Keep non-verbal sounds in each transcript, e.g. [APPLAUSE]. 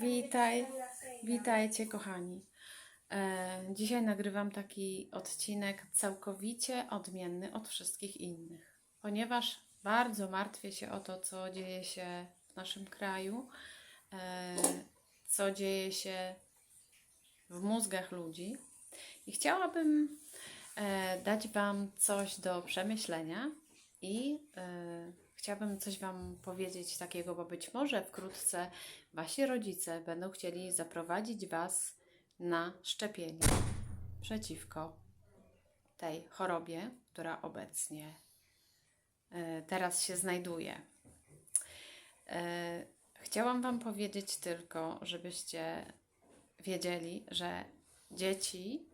Witaj, witajcie kochani. E, dzisiaj nagrywam taki odcinek całkowicie odmienny od wszystkich innych, ponieważ bardzo martwię się o to, co dzieje się w naszym kraju, e, co dzieje się w mózgach ludzi. I chciałabym e, dać Wam coś do przemyślenia i chciałabym coś Wam powiedzieć takiego, bo być może wkrótce Wasi rodzice będą chcieli zaprowadzić Was na szczepienie przeciwko tej chorobie, która obecnie e, teraz się znajduje. E, Chciałam Wam powiedzieć tylko, żebyście wiedzieli, że dzieci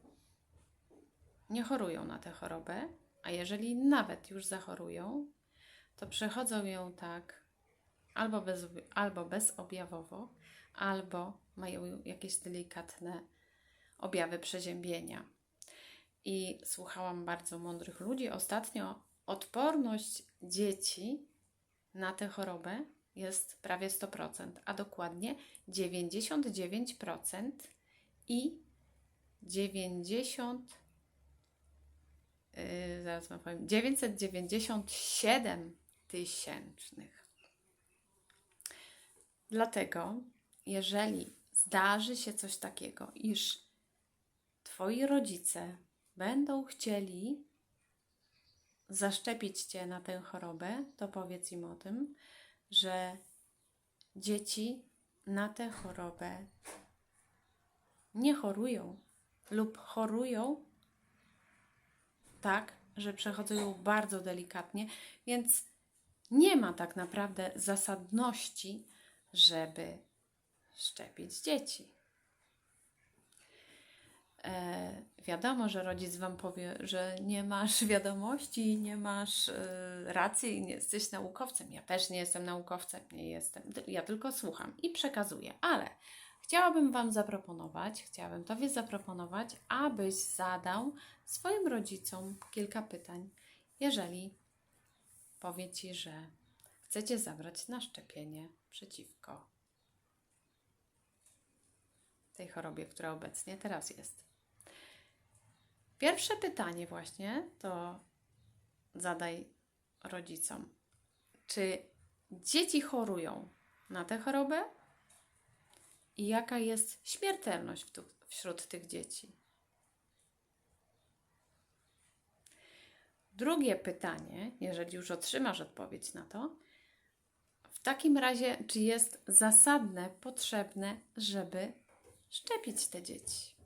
nie chorują na tę chorobę, a jeżeli nawet już zachorują, to przechodzą ją tak albo, bez, albo bezobjawowo, albo mają jakieś delikatne objawy przeziębienia. I słuchałam bardzo mądrych ludzi. Ostatnio odporność dzieci na tę chorobę jest prawie 100%, a dokładnie 99% i 90 yy, zaraz wam powiem 997 tysięcznych. Dlatego, jeżeli zdarzy się coś takiego, iż twoi rodzice będą chcieli zaszczepić cię na tę chorobę, to powiedz im o tym, że dzieci na tę chorobę nie chorują lub chorują tak, że przechodzą bardzo delikatnie, więc nie ma tak naprawdę zasadności, żeby szczepić dzieci. E, wiadomo, że rodzic wam powie, że nie masz [LAUGHS] wiadomości, nie masz e, racji, nie jesteś naukowcem. Ja też nie jestem naukowcem, nie jestem. Ja tylko słucham i przekazuję, ale chciałabym wam zaproponować, chciałabym tobie zaproponować, abyś zadał swoim rodzicom kilka pytań, jeżeli powie ci, że chcecie zabrać na szczepienie przeciwko tej chorobie, która obecnie teraz jest. Pierwsze pytanie właśnie to zadaj rodzicom. Czy dzieci chorują na tę chorobę? I jaka jest śmiertelność wśród tych dzieci? Drugie pytanie, jeżeli już otrzymasz odpowiedź na to, w takim razie, czy jest zasadne, potrzebne, żeby szczepić te dzieci?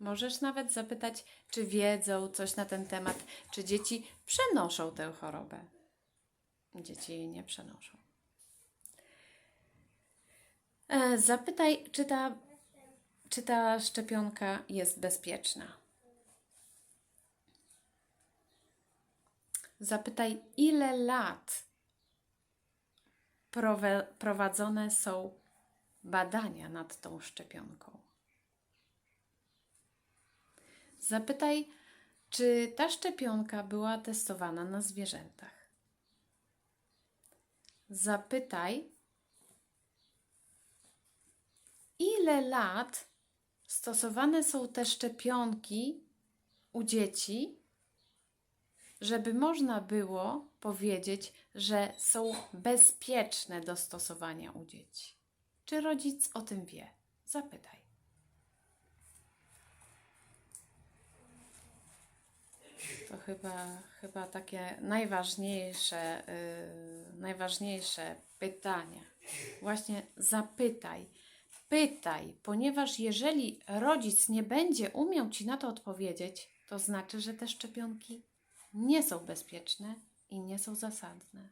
Możesz nawet zapytać, czy wiedzą coś na ten temat, czy dzieci przenoszą tę chorobę. Dzieci jej nie przenoszą. E, Zapytaj, czy ta, czy ta szczepionka jest bezpieczna. Zapytaj, ile lat prowadzone są badania nad tą szczepionką. Zapytaj, czy ta szczepionka była testowana na zwierzętach. Zapytaj, ile lat stosowane są te szczepionki u dzieci, żeby można było powiedzieć, że są bezpieczne do stosowania u dzieci. Czy rodzic o tym wie? Zapytaj. To chyba, chyba takie najważniejsze, yy, najważniejsze pytania. Właśnie zapytaj, pytaj, ponieważ jeżeli rodzic nie będzie umiał ci na to odpowiedzieć, to znaczy, że te szczepionki nie są bezpieczne i nie są zasadne.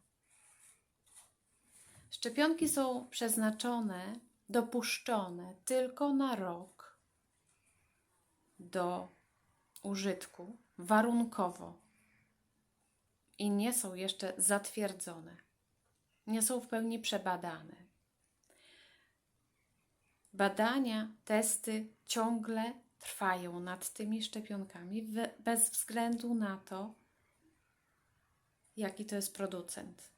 Szczepionki są przeznaczone, dopuszczone tylko na rok do użytku warunkowo i nie są jeszcze zatwierdzone, nie są w pełni przebadane. Badania, testy ciągle trwają nad tymi szczepionkami bez względu na to, jaki to jest producent.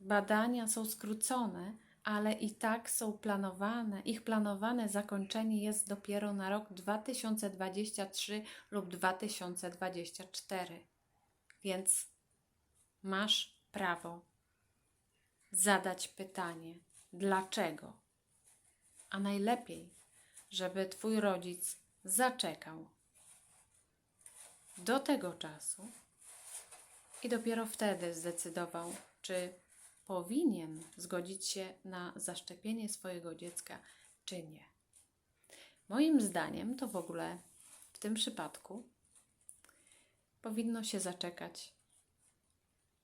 Badania są skrócone, ale i tak są planowane, ich planowane zakończenie jest dopiero na rok 2023 lub 2024. Więc masz prawo zadać pytanie, dlaczego? A najlepiej, żeby Twój rodzic zaczekał do tego czasu i dopiero wtedy zdecydował, czy powinien zgodzić się na zaszczepienie swojego dziecka, czy nie. Moim zdaniem to w ogóle w tym przypadku powinno się zaczekać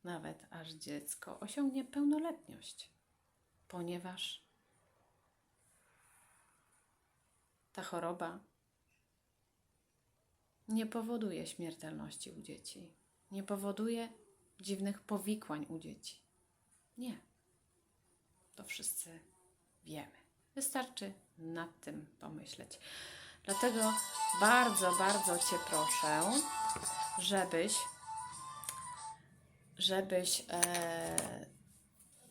nawet aż dziecko osiągnie pełnoletność, ponieważ ta choroba nie powoduje śmiertelności u dzieci, nie powoduje dziwnych powikłań u dzieci. Nie. To wszyscy wiemy. Wystarczy nad tym pomyśleć. Dlatego bardzo, bardzo Cię proszę, żebyś, żebyś e,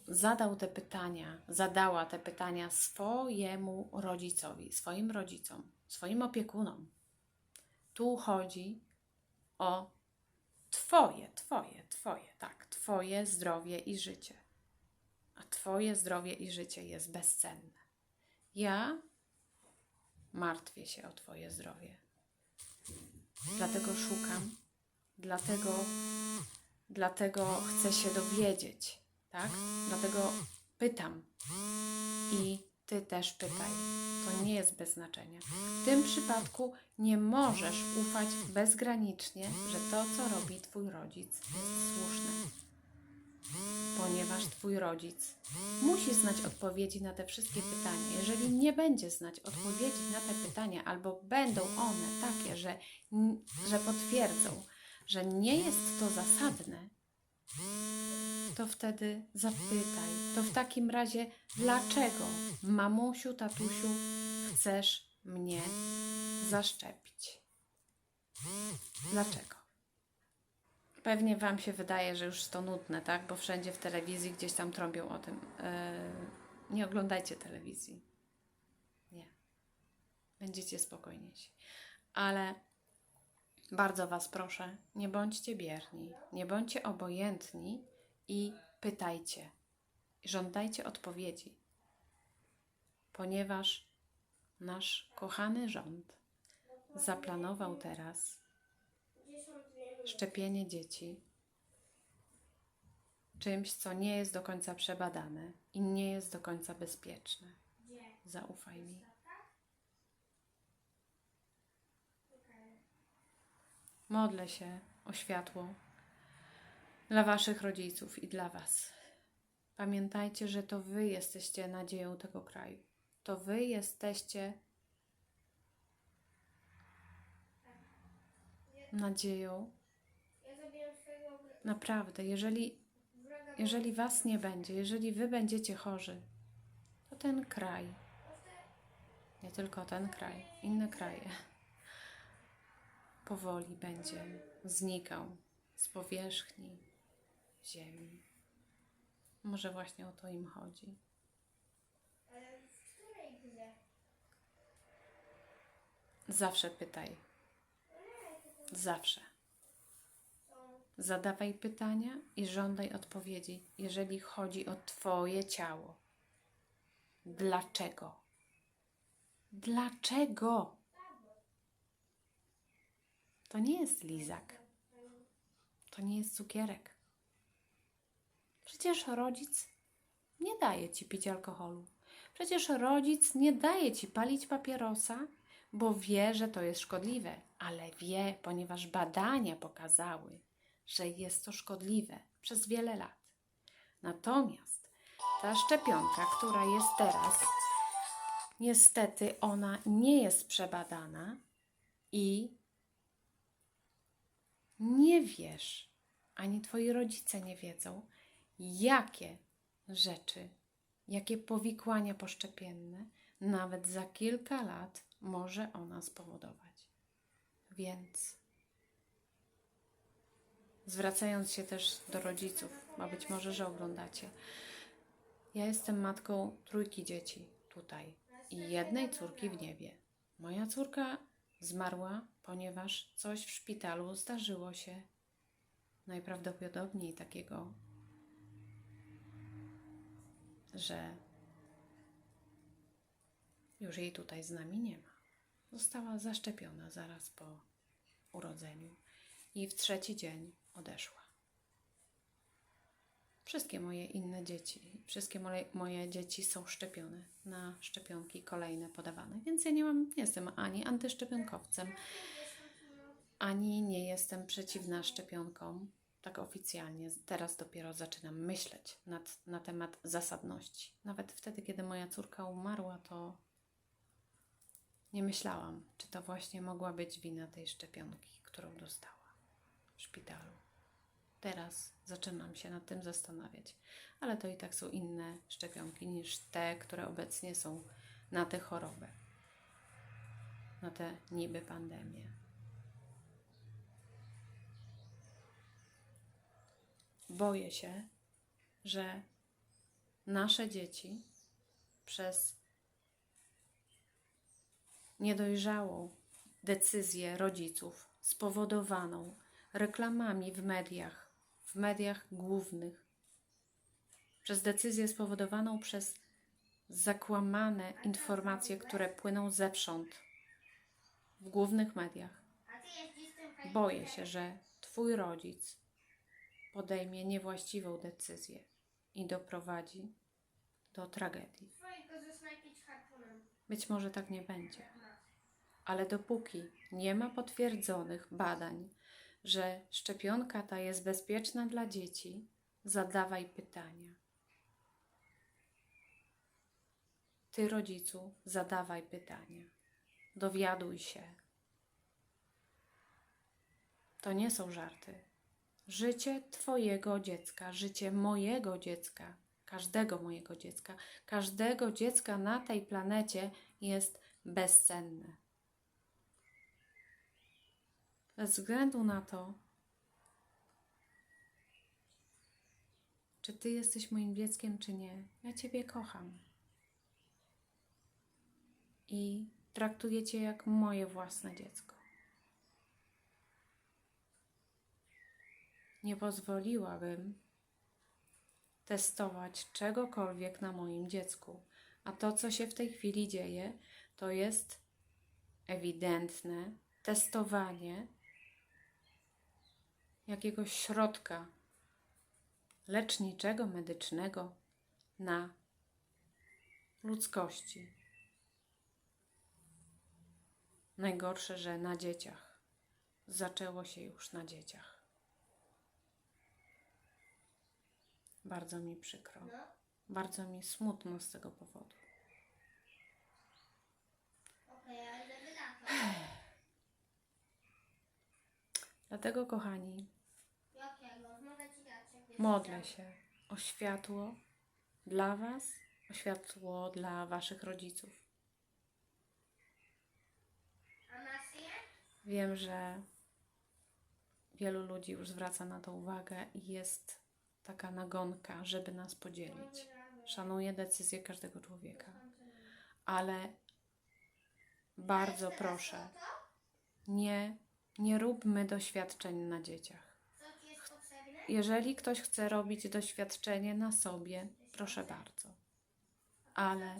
zadał te pytania, zadała te pytania swojemu rodzicowi, swoim rodzicom, swoim opiekunom. Tu chodzi o Twoje, Twoje, Twoje, tak, Twoje zdrowie i życie. A Twoje zdrowie i życie jest bezcenne. Ja martwię się o Twoje zdrowie. Dlatego szukam, dlatego, dlatego chcę się dowiedzieć, tak? Dlatego pytam. I Ty też pytaj. To nie jest bez znaczenia. W tym przypadku nie możesz ufać bezgranicznie, że to, co robi Twój rodzic, jest słuszne. Ponieważ Twój rodzic musi znać odpowiedzi na te wszystkie pytania. Jeżeli nie będzie znać odpowiedzi na te pytania, albo będą one takie, że, że potwierdzą, że nie jest to zasadne, to wtedy zapytaj. To w takim razie, dlaczego, mamusiu, tatusiu, chcesz mnie zaszczepić? Dlaczego? Pewnie Wam się wydaje, że już to nudne, tak? Bo wszędzie w telewizji gdzieś tam trąbią o tym. Yy, nie oglądajcie telewizji. Nie. Będziecie spokojniejsi. Ale bardzo Was proszę, nie bądźcie bierni, nie bądźcie obojętni i pytajcie, żądajcie odpowiedzi, ponieważ nasz kochany rząd zaplanował teraz szczepienie dzieci czymś, co nie jest do końca przebadane i nie jest do końca bezpieczne. Zaufaj mi. Modlę się o światło dla Waszych rodziców i dla Was. Pamiętajcie, że to Wy jesteście nadzieją tego kraju. To Wy jesteście nadzieją. Naprawdę, jeżeli, jeżeli Was nie będzie, jeżeli Wy będziecie chorzy, to ten kraj, nie tylko ten kraj, inne kraje, powoli będzie znikał z powierzchni ziemi. Może właśnie o to im chodzi. Ale w której grze? Zawsze pytaj. Zawsze. Zadawaj pytania i żądaj odpowiedzi, jeżeli chodzi o Twoje ciało. Dlaczego? Dlaczego? To nie jest lizak. To nie jest cukierek. Przecież rodzic nie daje ci pić alkoholu. Przecież rodzic nie daje ci palić papierosa, bo wie, że to jest szkodliwe, ale wie, ponieważ badania pokazały, że jest to szkodliwe przez wiele lat. Natomiast ta szczepionka, która jest teraz, niestety ona nie jest przebadana i nie wiesz, ani twoi rodzice nie wiedzą, jakie rzeczy, jakie powikłania poszczepienne nawet za kilka lat może ona spowodować. Więc zwracając się też do rodziców, bo być może, że oglądacie, Ja jestem matką trójki dzieci tutaj i jednej córki w niebie. Moja córka zmarła, ponieważ coś w szpitalu zdarzyło się. Najprawdopodobniej takiego, że już jej tutaj z nami nie ma. Została zaszczepiona zaraz po urodzeniu i w trzeci dzień odeszła. Wszystkie moje inne dzieci, wszystkie moje, dzieci są szczepione na szczepionki kolejne podawane, więc ja nie mam, nie jestem ani antyszczepionkowcem, ani nie jestem przeciwna szczepionkom, tak oficjalnie. Teraz dopiero zaczynam myśleć nad, na temat zasadności. Nawet wtedy, kiedy moja córka umarła, to nie myślałam, czy to właśnie mogła być wina tej szczepionki, którą dostała w szpitalu. Teraz zaczynam się nad tym zastanawiać, ale to i tak są inne szczepionki niż te, które obecnie są na tę chorobę, na tę niby pandemię. Boję się, że nasze dzieci przez niedojrzałą decyzję rodziców spowodowaną reklamami w mediach, w mediach głównych, przez decyzję spowodowaną przez zakłamane informacje, które płyną zewsząd w głównych mediach. Boję się, że Twój rodzic podejmie niewłaściwą decyzję i doprowadzi do tragedii. Być może tak nie będzie. Ale dopóki nie ma potwierdzonych badań, że szczepionka ta jest bezpieczna dla dzieci, zadawaj pytania. Ty, rodzicu, zadawaj pytania. Dowiaduj się. To nie są żarty. Życie Twojego dziecka, życie mojego dziecka, każdego mojego dziecka, każdego dziecka na tej planecie jest bezcenne. Bez względu na to, czy Ty jesteś moim dzieckiem, czy nie, ja Ciebie kocham. I traktuję Cię jak moje własne dziecko. Nie pozwoliłabym testować czegokolwiek na moim dziecku. A to, co się w tej chwili dzieje, to jest ewidentne testowanie jakiegoś środka leczniczego, medycznego na ludzkości. Najgorsze, że na dzieciach. Zaczęło się już na dzieciach. Bardzo mi przykro. Bardzo mi smutno z tego powodu. Dlatego, kochani, modlę się o światło dla Was, o światło dla Waszych rodziców. Wiem, że wielu ludzi już zwraca na to uwagę i jest taka nagonka, żeby nas podzielić. Szanuję decyzję każdego człowieka, ale bardzo proszę, nie, nie róbmy doświadczeń na dzieciach. Jeżeli ktoś chce robić doświadczenie na sobie, proszę bardzo. Ale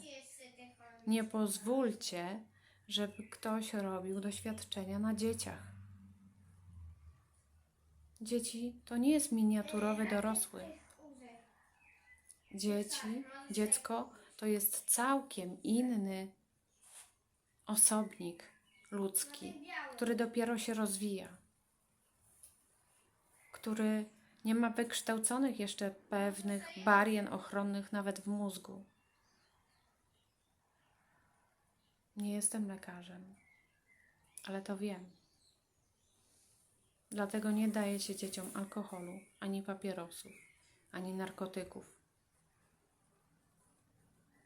nie pozwólcie, żeby ktoś robił doświadczenia na dzieciach. Dzieci to nie jest miniaturowy dorosły. Dzieci, dziecko to jest całkiem inny osobnik ludzki, który dopiero się rozwija, który nie ma wykształconych jeszcze pewnych barien ochronnych nawet w mózgu. Nie jestem lekarzem, ale to wiem. Dlatego nie daje się dzieciom alkoholu, ani papierosów, ani narkotyków.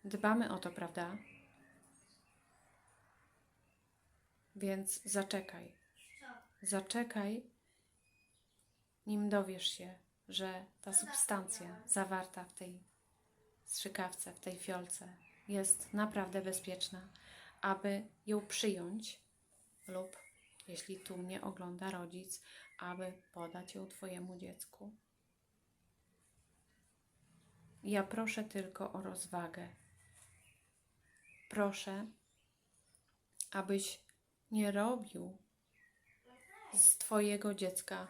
Dbamy o to, prawda? Więc zaczekaj. Zaczekaj, nim dowiesz się, że ta substancja zawarta w tej strzykawce, w tej fiolce jest naprawdę bezpieczna, aby ją przyjąć lub jeśli tu mnie ogląda rodzic, aby podać ją Twojemu dziecku. Ja proszę tylko o rozwagę. Proszę, abyś nie robił z Twojego dziecka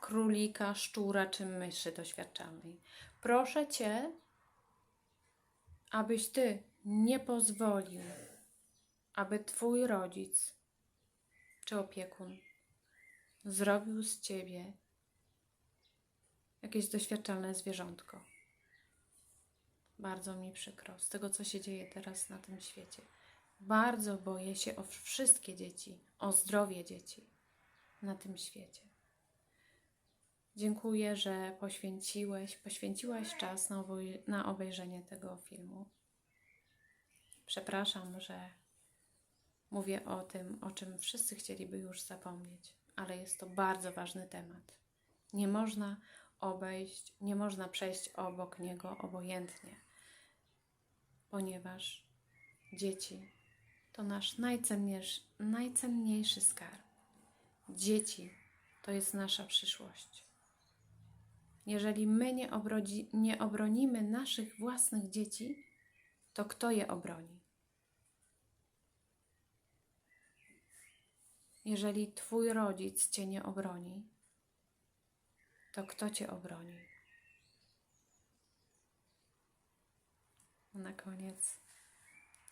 królika, szczura czy myszy doświadczalnej. Proszę Cię, abyś Ty nie pozwolił, aby Twój rodzic czy opiekun zrobił z Ciebie jakieś doświadczalne zwierzątko. Bardzo mi przykro z tego, co się dzieje teraz na tym świecie. Bardzo boję się o wszystkie dzieci, o zdrowie dzieci na tym świecie. Dziękuję, że poświęciłeś, poświęciłaś czas na, na obejrzenie tego filmu. Przepraszam, że mówię o tym, o czym wszyscy chcieliby już zapomnieć, ale jest to bardzo ważny temat. Nie można obejść, nie można przejść obok niego obojętnie, ponieważ dzieci to nasz najcenniejszy, najcenniejszy skarb. Dzieci to jest nasza przyszłość. Jeżeli my nie, obrodzi, nie obronimy naszych własnych dzieci, to kto je obroni? Jeżeli Twój rodzic Cię nie obroni, to kto Cię obroni? Na koniec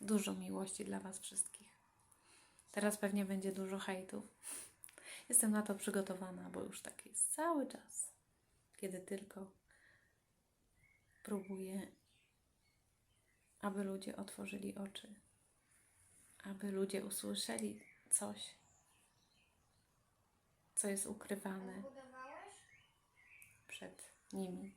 dużo miłości dla Was wszystkich. Teraz pewnie będzie dużo hejtów. [LAUGHS] Jestem na to przygotowana, bo już tak jest cały czas, kiedy tylko próbuję, aby ludzie otworzyli oczy, aby ludzie usłyszeli coś, co jest ukrywane przed nimi.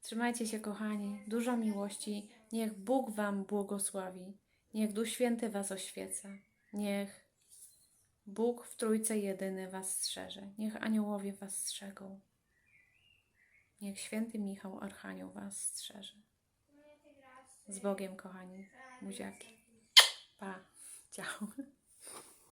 Trzymajcie się, kochani. Dużo miłości. Niech Bóg Wam błogosławi. Niech Duch Święty Was oświeca. Niech Bóg w Trójce Jedyny Was strzeże. Niech aniołowie Was strzegą. Niech Święty Michał Archanioł Was strzeże. Z Bogiem, kochani. Buziaki. Pa. Ciao.